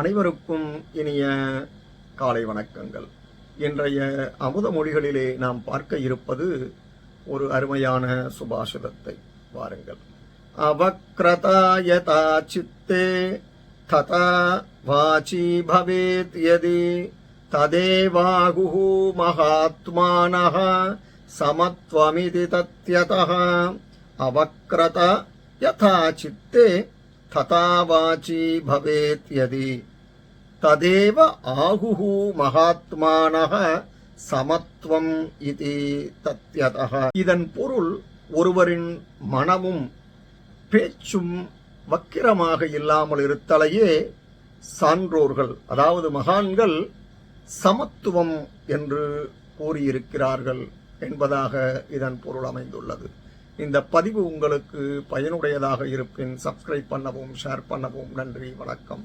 அனைவருக்கும் இனிய காலை வணக்கங்கள். இன்றைய அமுத மொழிகளிலே நாம் பார்க்க இருப்பது ஒரு அருமையான சுபாஷிதத்தை. வாருங்கள். அவக்ரதாயதா சித்தே ததா வாச்சி பவேத் யதி ததேவாகு மகாத்மானः சமத்வமிதி தத்யதா அவக்ரத யதா சித்தே ததா வாச்சி பவேத் யதி. ததேவ ஆகுஹு மகாத்மானக சமத்துவம் இது தத்யதக இதன் பொருள் ஒருவரின் மனமும் பேச்சும் வக்கிரமாக இல்லாமல் இருத்தலையே சான்றோர்கள் அதாவது மகான்கள் சமத்துவம் என்று கூறியிருக்கிறார்கள் என்பதாக இதன் பொருள் அமைந்துள்ளது. இந்த பதிவு உங்களுக்கு பயனுடையதாக இருப்பின் சப்ஸ்கிரைப் பண்ணவும் ஷேர் பண்ணவும் நன்றி வணக்கம்.